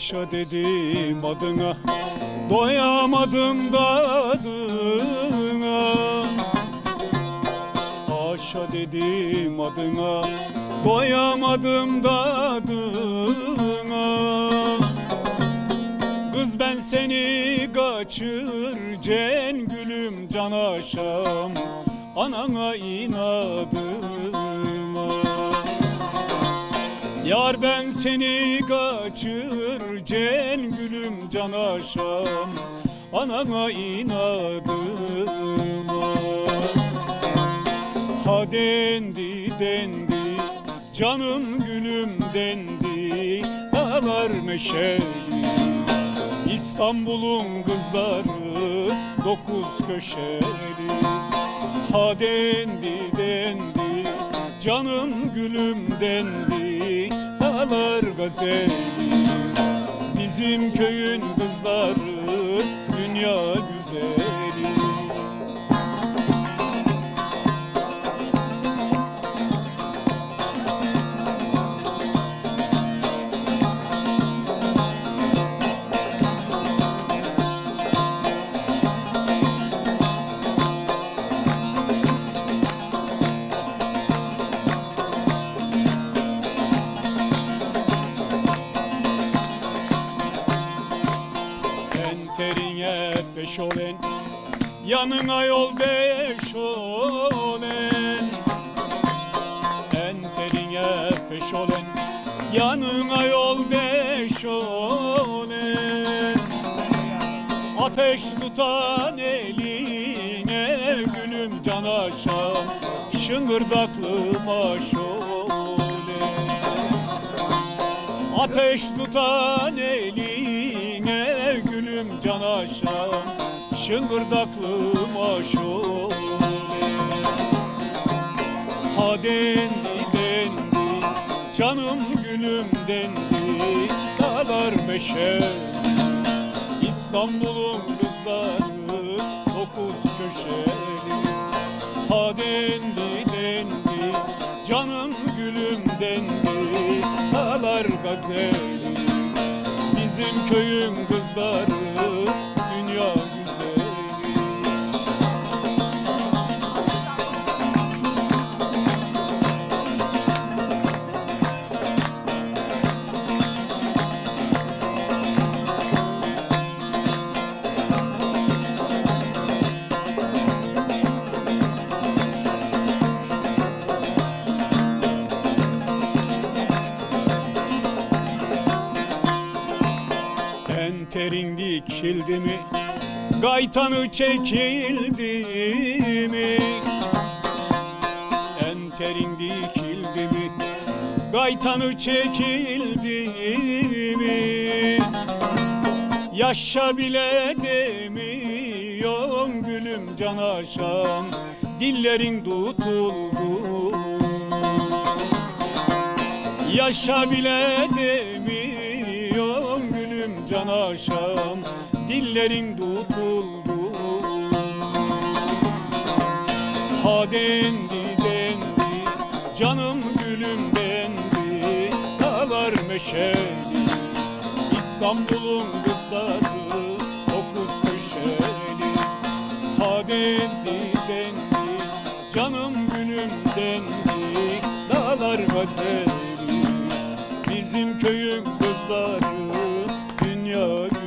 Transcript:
Paşa dedim adına Doyamadım dadına Paşa dedim adına Doyamadım dadına Kız ben seni kaçırcen gülüm can aşam Anana inadıma Yar ben seni kaçırcen gülüm can aşam Anana inadıma. Ha dendi dendi canım gülüm dendi Dağlar meşeli İstanbul'un kızları dokuz köşeli. Ha dendi dendi canım gülüm dendi Dağlar gazeli bizim köyün kızları dünya güzeli Olen. Yanına yol beş olen. Enterine peş olen. Yanına yol beş olen. Ateş tutan eline gülüm can aşam Şıngırdaklı maşole Ateş tutan eline gülüm can aşam Şıngırdaklı maşole Ha dendi canım gülüm dendi Dağlar meşe. İstanbul'un kızları dokuz köşeli. Ha dendi dendi canım gülüm dendi Dağlar gazeli. Bizim köyün kızları Enterin dikildi mi? Gaytanı çekildi mi? Enterin dikildi mi? Gaytanı çekildi mi? Yaşa bile demiyon gülüm can aşam Dillerin tutuldu. Yaşa bile demiyorum aşam Dillerin tutuldu Ha dendi dendi canım gülüm dendi Dağlar meşeli. İstanbul'un kızları dokuz köşeli. Ha dendi dendi canım gülüm dendi Dağlar gazeli bizim köyün kızları dünya